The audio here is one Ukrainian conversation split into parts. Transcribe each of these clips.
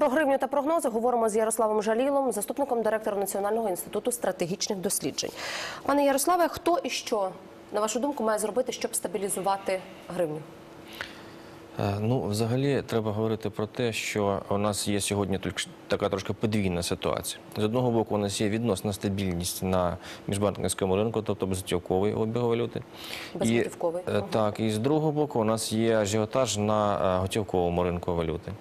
Про гривню та прогнози говоримо з Ярославом Жалілом, заступником директора Національного інституту стратегічних досліджень. Пане Ярославе, хто і що, на вашу думку, має зробити, щоб стабілізувати гривню? Е, Ну, взагалі, треба говорити про те, що у нас є сьогодні тільки така трошки подвійна ситуація. З одного боку, у нас є відносна стабільність на міжбанківському ринку, тобто безготівковий обіг валюти. Безготівковий. І, е, так, і з другого боку, у нас є ажіотаж на е, готівковому ринку валюти.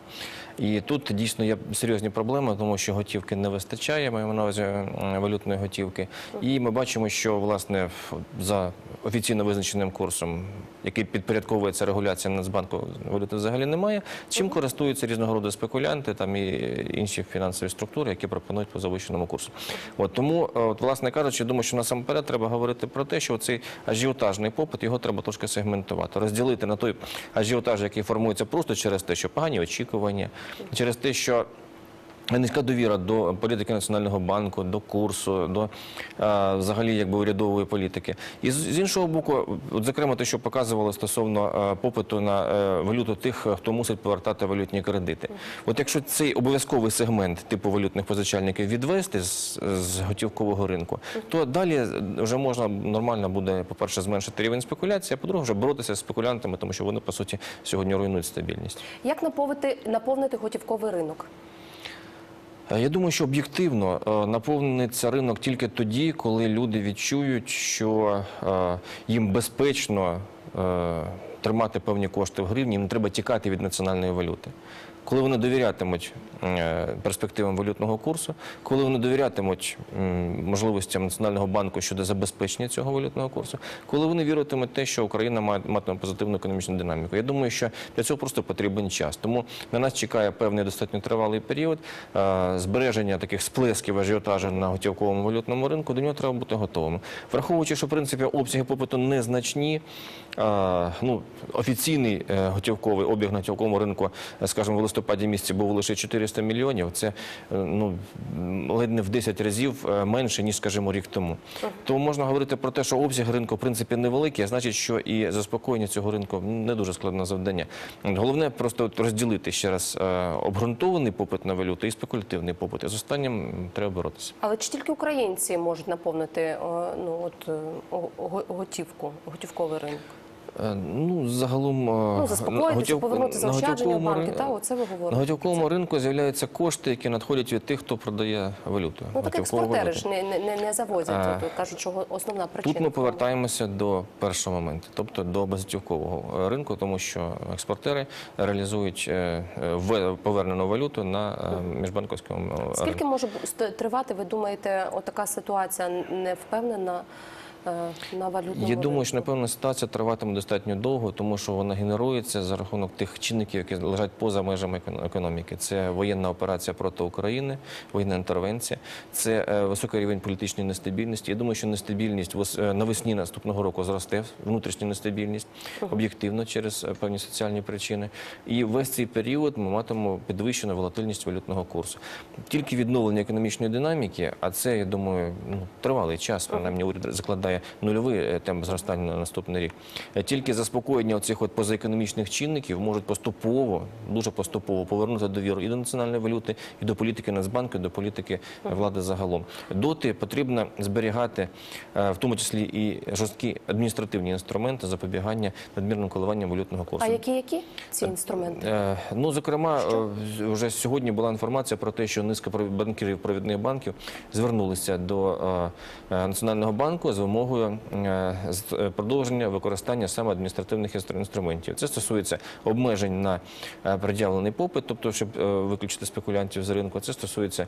І тут дійсно є серйозні проблеми, тому що готівки не вистачає, маємо на увазі валютної готівки. І ми бачимо, що власне за офіційно визначеним курсом, який підпорядковується регуляція Нацбанку, валюти взагалі немає. Чим користуються різного роду спекулянти там і інші фінансові структури, які пропонують по завищеному курсу. От тому, е, от, власне кажучи, думаю, що насамперед треба говорити про те, що цей ажіотажний попит його треба трошки сегментувати, розділити на той ажіотаж, який формується просто через те, що погані очікування, через те, що Низька довіра до політики Національного банку, до курсу, до е, взагалі якби урядової політики. І з, іншого боку, от, зокрема, те, що показували стосовно е, попиту на е, валюту тих, хто мусить повертати валютні кредити. От якщо цей обов'язковий сегмент типу валютних позичальників відвести з, з готівкового ринку, то далі вже можна нормально буде, по-перше, зменшити рівень спекуляції, а по-друге, вже боротися з спекулянтами, тому що вони по суті сьогодні руйнують стабільність. Як наповнити, наповнити готівковий ринок? Е, Я думаю, що об'єктивно е, наповниться ринок тільки тоді, коли люди відчують, що е, їм безпечно тримати певні кошти в гривні, їм не треба тікати від національної валюти. Коли вони довірятимуть е, перспективам валютного курсу, коли вони довірятимуть можливостям Національного банку щодо забезпечення цього валютного курсу, коли вони віритимуть те, що Україна має матиме позитивну економічну динаміку. Я думаю, що для цього просто потрібен час. Тому на нас чекає певний достатньо тривалий період е, збереження таких сплесків ажіотажу на готівковому валютному ринку. До нього треба бути готовим. Враховуючи, що в принципі обсяги попиту незначні. е, Ну, офіційний е, готівковий обіг на готівковому ринку, е, скажімо, в листопаді місяці був лише 400 мільйонів. Це е, ну ледь не в 10 разів менше ніж, скажімо, рік тому. Тому можна говорити про те, що обсяг ринку в принципі невеликий, а значить, що і заспокоєння цього ринку не дуже складне завдання. Головне просто розділити ще раз обґрунтований попит на валюту і спекулятивний попит. З останнім треба боротися. Але чи тільки українці можуть наповнити ну, от, го- го- готівку, готівковий ринок? Е, Ну, загалом е, Ну, заспокоїтися, готів- повернути на заощадження в банки, рин- та, оце ви На говорите. готівковому ринку з'являються кошти, які надходять від тих, хто продає валюту. Ну, так експортери ж не, не, не- завозять, А, от, кажуть, що основна причина. Тут ми повертаємося до першого моменту, тобто до безготівкового е, ринку, тому що експортери реалізують е, е, повернену валюту на е, міжбанківському ринку. Скільки може тривати, ви думаєте, отака ситуація невпевнена е, на валютному Я думаю, що напевно ситуація триватиме достатньо довго, тому що вона генерується за рахунок тих чинників, які лежать поза межами економіки. Це воєнна операція проти України, воєнна інтервенція, це е, високий рівень політичної нестабільності. Я думаю, що нестабільність е, навесні наступного року зросте, внутрішня нестабільність об'єктивно через е, певні соціальні причини. І весь цей період ми матимемо підвищену волатильність валютного курсу. Тільки відновлення економічної динаміки, а це я думаю, ну тривалий час. Принаймні уряд закладає нульовий е, темп зростання на наступний рік. Е, Тільки заспокоєння оцих от позаекономічних чинників можуть поступово, дуже поступово повернути довіру і до національної валюти, і до політики Нацбанку, і до політики влади загалом. Доти потрібно зберігати, е, в тому числі і жорсткі адміністративні інструменти запобігання надмірним коливанням валютного курсу. А які які ці інструменти? Ну, зокрема, вже сьогодні була інформація про те, що низка банкірів провідних банків звернулися до Національного банку з вимогою е, з- е, продовження використання саме адміністративних інструментів. Це стосується обмежень на е, пред'явлений попит, тобто, щоб е, виключити спекулянтів з ринку. Це стосується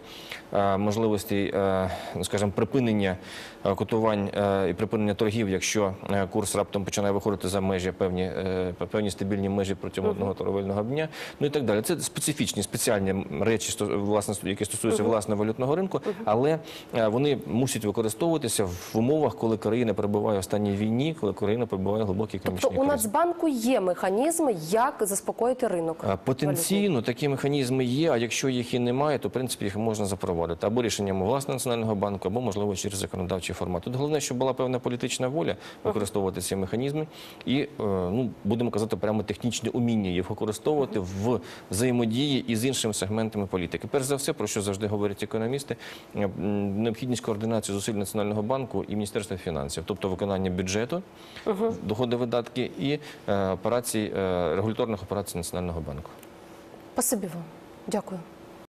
е, можливостей, е, ну, скажімо, припинення е, котувань е, і припинення торгів, якщо е, курс раптом починає виходити за межі певні, е, певні стабільні межі протягом одного торговельного дня, ну і так далі. Це специфічні спеціальні речі, власне, які стосуються власне валютного ринку, але е, вони мусять використовуватися в умовах, коли країна перебуває в стані війні, коли країна перебуває в глибокій економічній Тобто у кризі. Нацбанку є механізми, як заспокоїти ринок. Потенційно такі механізми є, а якщо їх і немає, то в принципі їх можна запровадити або рішенням власного національного банку, або можливо через законодавчий формат. Тут головне, щоб була певна політична воля використовувати ці механізми, і е, ну будемо казати, прямо технічне уміння їх використовувати в взаємодії із іншими сегментами політики. Перш за все, про що завжди говорять економісти, е, необхідність координації зусиль національного банку і міністерства фінансів, тобто виконання бюджету, доходи видатки і е, операцій е, регуляторних операцій національного банку. Спасибі вам. Дякую.